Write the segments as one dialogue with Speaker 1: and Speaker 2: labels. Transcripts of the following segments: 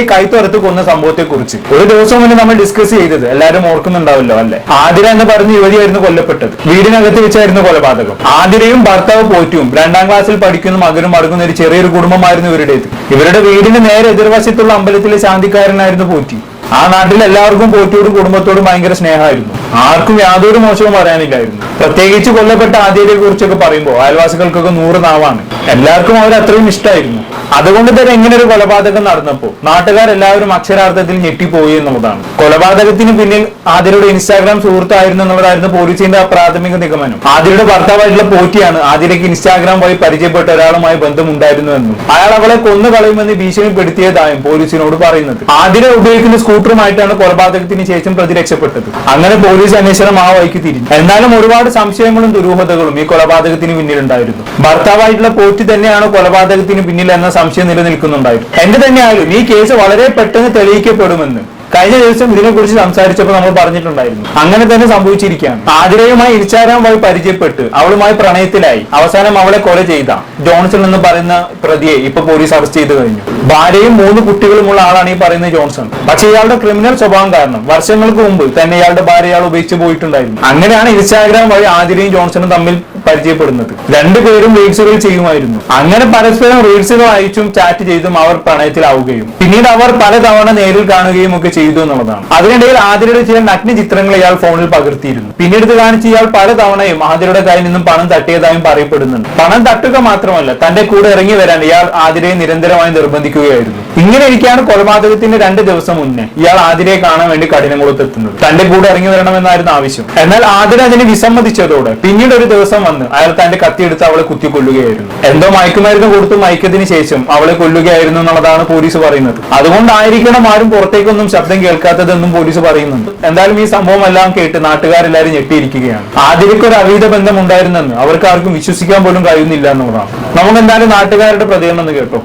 Speaker 1: ആതിരയെ കൈത്തുറത്ത് കൊന്ന സംഭവത്തെ കുറിച്ച് ഒരു ദിവസം മുന്നേ നമ്മൾ ഡിസ്കസ് ചെയ്തത്. എല്ലാവരും ഓർക്കുന്നുണ്ടാവല്ലോ അല്ലെ? ആതിര എന്ന് പറഞ്ഞ യുവതിയായിരുന്നു കൊല്ലപ്പെട്ടത്. വീടിനകത്ത് വെച്ചായിരുന്നു കൊലപാതകം. ആതിരയും ഭർത്താവ് പോറ്റും രണ്ടാം ക്ലാസ്സിൽ പഠിക്കുന്ന മകനും അടങ്ങുന്ന ഒരു ചെറിയൊരു കുടുംബമായിരുന്നു ഇവരുടേത് ഇവരുടെ വീടിന് നേരെ എതിർവശത്തുള്ള അമ്പലത്തിലെ ശാന്തിക്കാരനായിരുന്നു പോറ്റി. ആ നാട്ടിൽ എല്ലാവർക്കും പോറ്റിയോടും കുടുംബത്തോടും ഭയങ്കര സ്നേഹമായിരുന്നു. ആർക്കും യാതൊരു മോശവും പറയാനില്ലായിരുന്നു. പ്രത്യേകിച്ച് കൊല്ലപ്പെട്ട ആദ്യത്തെ കുറിച്ചൊക്കെ പറയുമ്പോൾ അയൽവാസികൾക്കൊക്കെ നൂറ് നാവാണ്. എല്ലാവർക്കും അവർ അത്രയും ഇഷ്ടമായിരുന്നു. അതുകൊണ്ട് തന്നെ ഇങ്ങനെ ഒരു കൊലപാതകം നടന്നപ്പോൾ നാട്ടുകാരെല്ലാവരും അക്ഷരാർത്ഥത്തിൽ ഞെട്ടിപ്പോയി എന്നുള്ളതാണ്. കൊലപാതകത്തിന് പിന്നിൽ ആദ്യയുടെ ഇൻസ്റ്റാഗ്രാം സുഹൃത്തായിരുന്നു എന്നുള്ളതായിരുന്നു പോലീസിന്റെ പ്രാഥമിക നിഗമനം. ആദ്യയുടെ ഭർത്താവായിട്ടുള്ള പോറ്റിയാണ് ആദ്യയിലേക്ക് ഇൻസ്റ്റാഗ്രാം വഴി പരിചയപ്പെട്ട ഒരാളുമായി ബന്ധമുണ്ടായിരുന്നു എന്നും. അയാൾ അവളെ കൊന്നു കളയുമെന്ന് ഭീഷണിപ്പെടുത്തിയതായും പോലീസിനോട് പറയുന്നത്. ആതിര ഉപയോഗിക്കുന്ന സ്കൂട്ടറുമായിട്ടാണ് കൊലപാതകത്തിന് ശേഷം പ്രതി രക്ഷപ്പെട്ടത്. അങ്ങനെ പോലീസ് അന്വേഷണം ആ വഴിക്ക് തിരിഞ്ഞു. എന്നാലും ഒരുപാട് സംശയങ്ങളും ദുരൂഹതകളും ഈ കൊലപാതകത്തിന് പിന്നിലുണ്ടായിരുന്നു. ഭർത്താവായിട്ടുള്ള പോറ്റി തന്നെയാണ് കൊലപാതകത്തിന് പിന്നിൽ എന്ന സംശയം നിലനിൽക്കുന്നുണ്ടായിരുന്നു. എന്റെ തന്നെയായാലും ഈ കേസ് വളരെ പെട്ടെന്ന് തെളിയിക്കപ്പെടുമെന്ന് കഴിഞ്ഞ ദിവസം ഇതിനെക്കുറിച്ച് സംസാരിച്ചപ്പോൾ നമ്മൾ പറഞ്ഞിട്ടുണ്ടായിരുന്നു. അങ്ങനെ തന്നെ സംഭവിച്ചിരിക്കുകയാണ്. ആതിരയുമായി ഇൻസ്റ്റാഗ്രാം വഴി പരിചയപ്പെട്ട് അവളുമായി പ്രണയത്തിലായി. അവസാനം അവളെ കൊല ചെയ്ത ജോൺസൺ എന്ന് പറയുന്ന പ്രതിയെ ഇപ്പൊ പോലീസ് അറസ്റ്റ് ചെയ്ത് കഴിഞ്ഞു. ഭാര്യയും മൂന്ന് കുട്ടികളുമുള്ള ആളാണ് ഈ പറയുന്ന ജോൺസൺ. പക്ഷെ ഇയാളുടെ ക്രിമിനൽ സ്വഭാവം കാരണം വർഷങ്ങൾക്ക് മുമ്പ് തന്നെ ഇയാളുടെ ഭാര്യ ഇയാൾ ഉപയോഗിച്ച് പോയിട്ടുണ്ടായിരുന്നു. അങ്ങനെയാണ് ഇൻസ്റ്റാഗ്രാം വഴി ആതിരയും ജോൺസണും തമ്മിൽ പരിചയപ്പെടുന്നത്. രണ്ടുപേരും റീൽസുകൾ ചെയ്യുമായിരുന്നു. അങ്ങനെ പരസ്പരം റീൽസുകൾ അയച്ചും ചാറ്റ് ചെയ്തും അവർ പ്രണയത്തിലാവുകയും പിന്നീട് അവർ പലതവണ നേരിൽ കാണുകയും ഒക്കെ ചെയ്തു എന്നുള്ളതാണ്. അതിനിടയിൽ ആതിരയുടെ ചില നഗ്ന ചിത്രങ്ങൾ ഇയാൾ ഫോണിൽ പകർത്തിയിരുന്നു. പിന്നീട് കാണിച്ച് ഇയാൾ പലതവണയും ആതിരയുടെ കയ്യിൽ നിന്നും പണം തട്ടിയതായും പറയപ്പെടുന്നുണ്ട്. പണം തട്ടുക മാത്രമല്ല തന്റെ കൂടെ ഇറങ്ങി വരാൻ ഇയാൾ ആതിരയെ നിരന്തരമായി നിർബന്ധിക്കുകയായിരുന്നു. ഇങ്ങനെ ഇരിക്കുകയാണ് കൊലപാതകത്തിന്റെ രണ്ട് ദിവസം മുന്നേ ഇയാൾ ആതിരയെ കാണാൻ വേണ്ടി കഠിനം കൊടുത്തെത്തുന്നത് തന്റെ കൂടെ ഇറങ്ങി വരണമെന്നായിരുന്നു ആവശ്യം. എന്നാൽ ആതിര അതിന് വിസമ്മതിച്ചതോടെ പിന്നീട് ഒരു ദിവസം വന്ന്. അയാൾ തന്റെ കത്തിയെടുത്ത് അവളെ കുത്തിക്കൊല്ലുകയായിരുന്നു. എന്തോ മയക്കുമരുന്ന് കൊടുത്ത് മയക്കത്തിന് ശേഷം അവളെ കൊല്ലുകയായിരുന്നു എന്നുള്ളതാണ് പോലീസ് പറയുന്നത്. അതുകൊണ്ടായിരിക്കണം ആരും പുറത്തേക്കൊന്നും ശബ്ദം കേൾക്കാത്തതെന്നും പോലീസ് പറയുന്നുണ്ട്. എന്തായാലും ഈ സംഭവം എല്ലാം കേട്ട് നാട്ടുകാരെല്ലാരും ഞെട്ടിയിരിക്കുകയാണ്. ആതിരയ്ക്ക് ഒരു അവീത ബന്ധം ഉണ്ടായിരുന്നെന്ന് അവർക്ക് ആർക്കും വിശ്വസിക്കാൻ പോലും കഴിയുന്നില്ല എന്നുള്ളതാണ്. നമുക്ക് എന്തായാലും നാട്ടുകാരുടെ പ്രതികരണം കേട്ടോ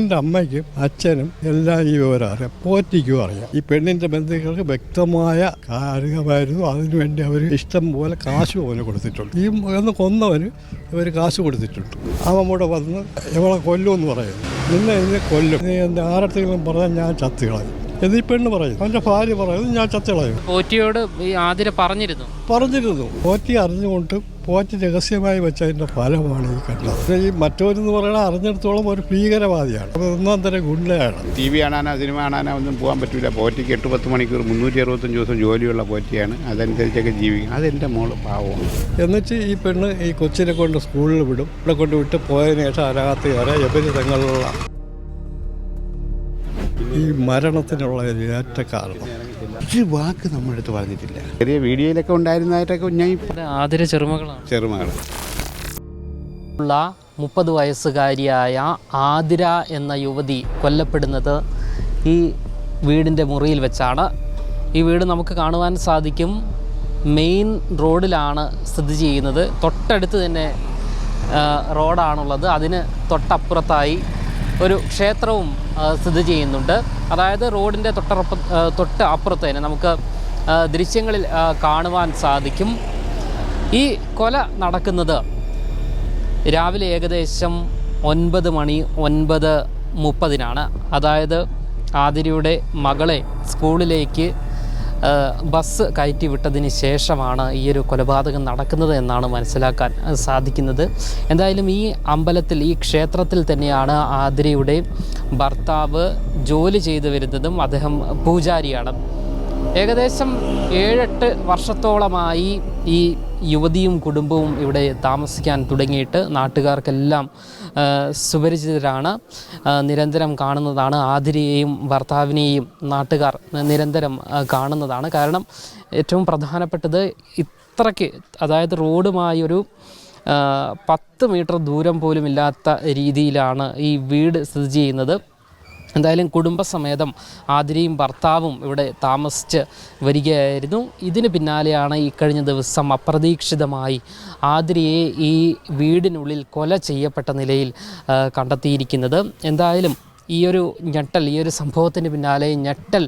Speaker 2: എന്റെ അമ്മയ്ക്കും അച്ഛനും എല്ലാം ഈ വിവരം അറിയാം. പോറ്റിക്കും അറിയാം. ഈ പെണ്ണിന്റെ ബന്ധുക്കൾക്ക് വ്യക്തമായ കാര്യമായിരുന്നു. അതിനുവേണ്ടി അവർ ഇഷ്ടം പോലെ കാശ് പോലെ കൊടുത്തിട്ടുണ്ട്. ഈ എന്ന് കൊന്നവന് ഇവർ കാശ് കൊടുത്തിട്ടുണ്ട്. അവൻ കൂടെ വന്ന് ഇവളെ കൊല്ലുമെന്ന് പറയുന്നു. നിന്നെ ഇതിനെ കൊല്ലും. നീ എന്റെ ആരത്തെങ്കിലും പറഞ്ഞാൽ ഞാൻ ചത്ത് എന്നീ പെണ്ണ് പറയും അവന്റെ ഭാര്യ പറയുന്നു ഞാൻ ചത്തളയും
Speaker 3: പോറ്റിയോട് ഈ ആതിര പറഞ്ഞിരുന്നു.
Speaker 2: പറഞ്ഞിരുന്നു. പോറ്റി അറിഞ്ഞുകൊണ്ട് പോറ്റി രഹസ്യമായി വെച്ചതിന്റെ ഫലമാണ് ഈ കണ്ടത്. ഈ മറ്റവരെന്ന് പറയണ അറിഞ്ഞിടത്തോളം ഒരു ഭീകരവാദിയാണ്. ഒന്നാം തരം ഗുണ്ടയാണ്.
Speaker 4: ടി വി കാണാനോ സിനിമ കാണാനോ ഒന്നും പോകാൻ പറ്റില്ല പോറ്റിക്ക് എട്ട് പത്ത് മണിക്കൂർ മുന്നൂറ്റി അറുപത്തഞ്ച് ദിവസം ജോലിയുള്ള പോറ്റിയാണ്. അതനുസരിച്ചൊക്കെ ജീവിക്കും അതെന്റെ മോൾ പാവമാണ്.
Speaker 2: എന്നിട്ട് ഈ പെണ്ണ് ഈ കൊച്ചിനെ കൊണ്ട് സ്കൂളിൽ വിടും. ഇവിടെ കൊണ്ട് വിട്ട് പോയതിനു ശേഷം അതിനകത്ത് കയറി എവര് തങ്ങളുള്ള ഈ മരണത്തിനുള്ള ഏറ്റ കാരണം
Speaker 4: ഒരു വാക്ക് നമ്മളെടുത്ത് അടുത്ത് പറഞ്ഞിട്ടില്ല. ചെറിയ വീഡിയോയിലൊക്കെ ഉണ്ടായിരുന്നതായിട്ടൊക്കെ ഞാൻ
Speaker 3: ഇത് ആതിര ചെറുമകളാണ്.
Speaker 4: ചെറുമകൾ
Speaker 3: ഉള്ള മുപ്പത് വയസ്സുകാരിയായ ആതിര എന്ന യുവതി കൊല്ലപ്പെടുന്നത് ഈ വീടിന്റെ മുറിയിൽ വെച്ചാണ്. ഈ വീട് നമുക്ക് കാണുവാൻ സാധിക്കും. മെയിൻ റോഡിലാണ് സ്ഥിതി ചെയ്യുന്നത്. തൊട്ടടുത്ത് തന്നെ റോഡാണുള്ളത്. അതിന് തൊട്ടപ്പുറത്തായി ഒരു ക്ഷേത്രവും സ്ഥിതി ചെയ്യുന്നുണ്ട്. അതായത് റോഡിന്റെ തൊട്ടറപ്പ് തൊട്ട് അപ്പുറത്ത് തന്നെ നമുക്ക് ദൃശ്യങ്ങളിൽ കാണുവാൻ സാധിക്കും. ഈ കൊല നടക്കുന്നത് രാവിലെ ഏകദേശം ഒൻപത് മണി ഒൻപത് മുപ്പതിനാണ്. അതായത് ആതിരയുടെ മകളെ സ്കൂളിലേക്ക് ബസ് കയറ്റി വിട്ടതിന് ശേഷമാണ് ഈ ഒരു കൊലപാതകം നടക്കുന്നത് എന്നാണ് മനസ്സിലാക്കാൻ സാധിക്കുന്നത്. എന്തായാലും ഈ അമ്പലത്തിൽ ഈ ക്ഷേത്രത്തിൽ തന്നെയാണ് ആതിരയുടെ ഭർത്താവ് ജോലി ചെയ്തു വരുന്നതും അദ്ദേഹം പൂജാരിയാണ്. ഏകദേശം ഏഴെട്ട് വർഷത്തോളമായി ഈ യുവതിയും കുടുംബവും ഇവിടെ താമസിക്കാൻ തുടങ്ങിയിട്ട് നാട്ടുകാർക്കെല്ലാം സുപരിചിതരാണ്. നിരന്തരം കാണുന്നതാണ് ആതിരയെയും ഭർത്താവിനെയും നാട്ടുകാർ നിരന്തരം കാണുന്നതാണ്. കാരണം ഏറ്റവും പ്രധാനപ്പെട്ടത് ഇത്രയ്ക്ക് അതായത് റോഡുമായൊരു പത്ത് മീറ്റർ ദൂരം പോലും ഇല്ലാത്ത രീതിയിലാണ് ഈ വീട് സ്ഥിതി ചെയ്യുന്നത്. എന്തായാലും കുടുംബസമേതം ആതിരയും ഭർത്താവും ഇവിടെ താമസിച്ച് വരികയായിരുന്നു. ഇതിന് പിന്നാലെയാണ് ഈ കഴിഞ്ഞ ദിവസം അപ്രതീക്ഷിതമായി ആതിരയെ ഈ വീടിനുള്ളിൽ കൊല ചെയ്യപ്പെട്ട നിലയിൽ കണ്ടെത്തിയിരിക്കുന്നത്. എന്തായാലും ഈ ഒരു ഞെട്ടൽ ഈ ഒരു സംഭവത്തിന് പിന്നാലെ ഞെട്ടൽ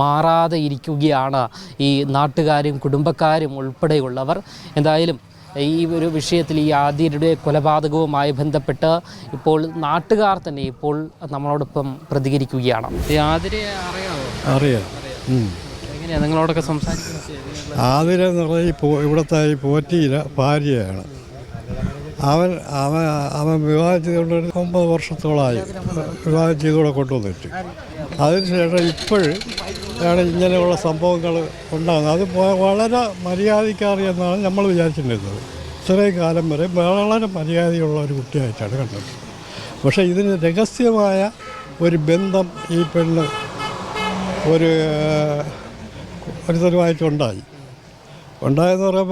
Speaker 3: മാറാതെ ഇരിക്കുകയാണ് ഈ നാട്ടുകാരും കുടുംബക്കാരും ഉൾപ്പെടെയുള്ളവർ. എന്തായാലും ഈ ഒരു വിഷയത്തിൽ ഈ ആദ്യരുടെ കൊലപാതകവുമായി ബന്ധപ്പെട്ട് ഇപ്പോൾ നാട്ടുകാർ തന്നെ ഇപ്പോൾ നമ്മളോടൊപ്പം പ്രതികരിക്കുകയാണ്. ആതിരയെ അറിയാമോ
Speaker 2: അറിയാം.
Speaker 3: എങ്ങനെയാണ് നിങ്ങളോടൊക്കെ സംസാരിക്കുന്നത്
Speaker 2: ആതിര എന്ന് പറഞ്ഞാൽ ഈ പോ- ഇവിടുത്തെ ഈ പോറ്റിയിലെ ഭാര്യയാണ്. അവൻ അവൻ അവൻ വിവാഹം ചെയ്തുകൊണ്ട് ഒമ്പത് വർഷത്തോളമായി വിവാഹം ചെയ്തുകൂടെ കൊണ്ടുവന്നിട്ട്. അതിനുശേഷം ഇപ്പോഴും ആണ് ഇങ്ങനെയുള്ള സംഭവങ്ങൾ ഉണ്ടാകുന്നത്. അത് വളരെ മര്യാദക്കാറിയെന്നാണ് നമ്മൾ വിചാരിച്ചിരുന്നത്. ഇത്രയും കാലം വരെ വളരെ മര്യാദയുള്ള ഒരു കുട്ടിയായിട്ടാണ് കണ്ടത്. പക്ഷേ ഇതിന് രഹസ്യമായ ഒരു ബന്ധം ഈ പെണ്ണ് ഒരു ഒരുത്തരുമായിട്ടുണ്ടായി ഉണ്ടായെന്ന് പറയുമ്പോൾ